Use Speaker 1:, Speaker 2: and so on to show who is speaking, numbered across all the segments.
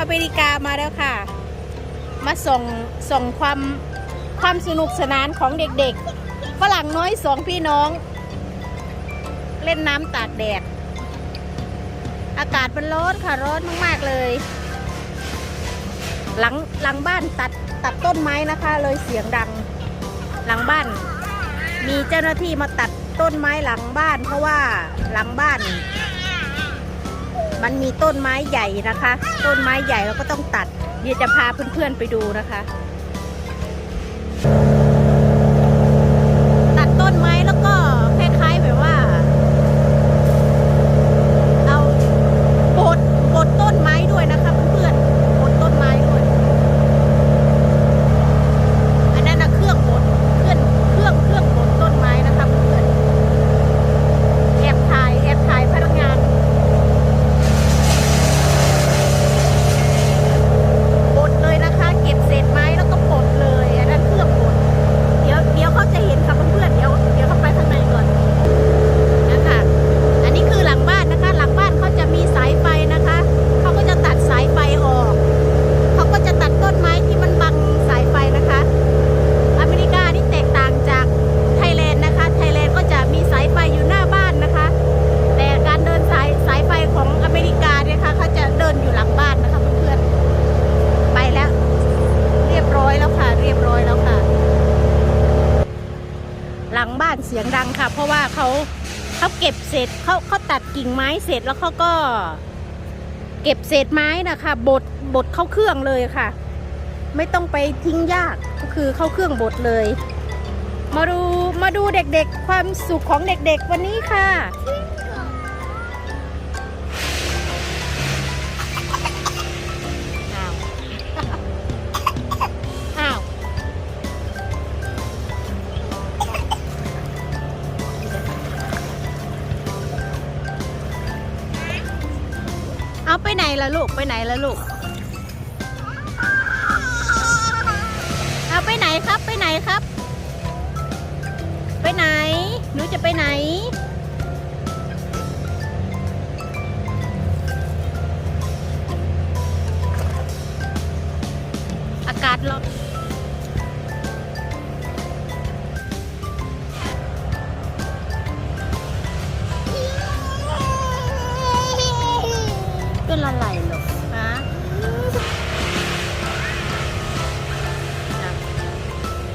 Speaker 1: อเมาแล้วค่ะ มาส่งส่งความความสนุกสนานของเด็กๆฝรั่งน้อยสองพี่น้อง เล่นน้ำตากแดด อากาศมันร้อนค่ะร้อนมากๆเลย หลังหลังบ้านตัดตัดต้นไม้นะคะ เลยเสียงดังหลังบ้าน มีเจ้าหน้าที่มาตัดต้นไม้หลังบ้าน เพราะว่าหลังบ้าน มันมีต้นไม้ใหญ่นะคะ ต้นไม้ใหญ่เราก็ต้องตัดเดี๋ยวจะพาเพื่อนๆไปดูนะคะ ตัดต้นไม้แล้วก็คล้ายๆแบบว่า เอาบดบดต้นไม้ด้วยนะคะเพื่อนๆบดต้นไม้ด้วย อันนั้นนะเครื่องบดเครื่องเครื่องเครื่องบดต้นไม้นะคะเพื่อนๆแอบถ่ายแอบถ่ายพนักงาน บดเลยนะคะ เก็บเศษไม้แล้วก็บดเลยอันนั้นเครื่องบดเดี๋ยวเดี๋ยวเขาจะเห็นค่ะเพื่อนๆเดี๋ยวเดี๋ยวเข้าไปข้างในก่อนนะคะอันนี้คือหลังบ้านนะคะ หลังบ้านเขาจะมีสายไฟนะคะเขาก็จะตัดสายไฟออกเขาก็จะตัดต้นไม้ที่มันบังสายไฟนะคะ อเมริกานี่แตกต่างจากไทยแลนด์นะคะ ไทยแลนด์ก็จะมีสายไฟอยู่หน้าบ้านนะคะ แต่การเดินสายสายไฟของอเมริกาเนี่ยค่ะเขาจะเดินอยู่หลังบ้านนะคะเพื่อนๆ ไปแล้ว เรียบร้อยแล้วค่ะ เรียบร้อยแล้วค่ะ ห ลังบ้านเสียงดังค่ะ เพราะว่าเขาเขาเก็บเศษเขาเขาตัดกิ่งไม้เสร็จแล้วเขาก็ เก็บเศษไม้นะคะบดบดเข้าเครื่องเลยค่ะ ไม่ต้องไปทิ้งยากก็คือเข้าเครื่องบดเลย มาดูมาดูเด็กๆ ความสุขของเด็กๆวันนี้ค่ะ เอาไปไหนล่ะลูกไปไหนล่ะลูก เอาไปไหนครับไปไหนครับ ไปไหน หนูจะไปไหน อากาศร้อน หรอฮะ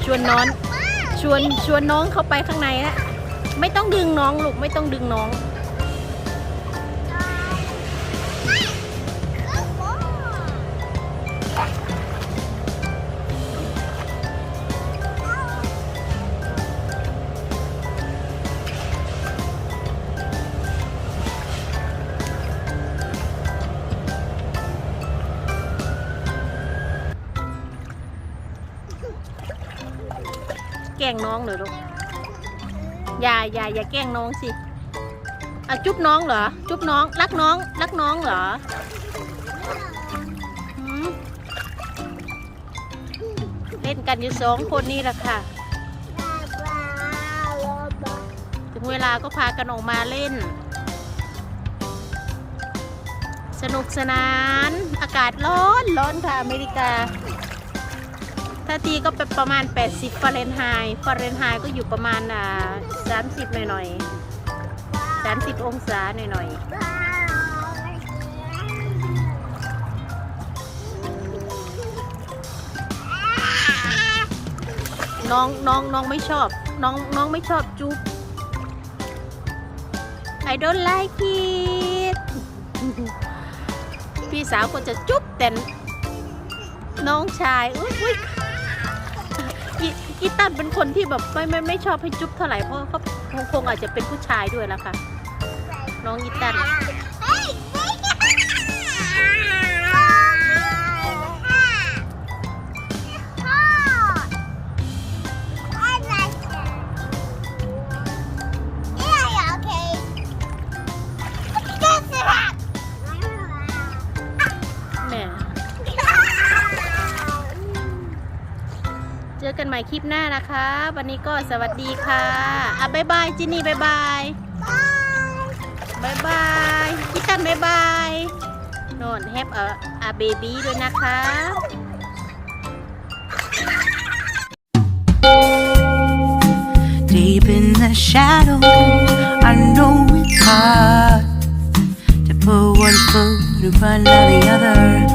Speaker 1: ชวนน้องชวนชวนน้องเข้าไปข้างในนะไม่ต้องดึงน้องลูกไม่ต้องดึงน้อง แกล้งน้องเหรอลูกอย่าอย่าอย่าแกล้งน้องสิอะจุ๊บน้องเหรอ จุ๊บน้อง รักน้อง รักน้องเหรอเล่นกันอยู่สองคนนี่แหละค่ะถึงเวลาก็พากันออกมาเล่น สนุกสนาน อากาศร้อนร้อนค่ะอเมริกา ถ้าทีก็เป็นประมาณ 80ฟาเรนไฮต์ฟาเรนไฮต์ก็อยู่ประมาณอ่า30 หน่อยๆ30 องศาหน่อยๆน้องน้องน้องไม่ชอบ น้องน้องไม่ชอบจุ๊บ I don't like it พี่สาวก็จะจุ๊บแต่น้องชายอุ้ย กีกีตันเป็นคนที่แบบไม่ไม่ไม่ชอบให้จุ๊บเท่าไหร่เพราะเขาคงคงอาจจะเป็นผู้ชายด้วยแล้วค่ะ น้องกีตัน ม่คลิปหน้านะคะ วันนี้ก็สวัสดีค่ะอะบายบายจินนี่บายบายบายบายอีตันบายบายโน่นแฮปเอออาเบบี้ด้วยนะคะ
Speaker 2: Deep in the shadows, I know it's hard to put one foot in front of the other.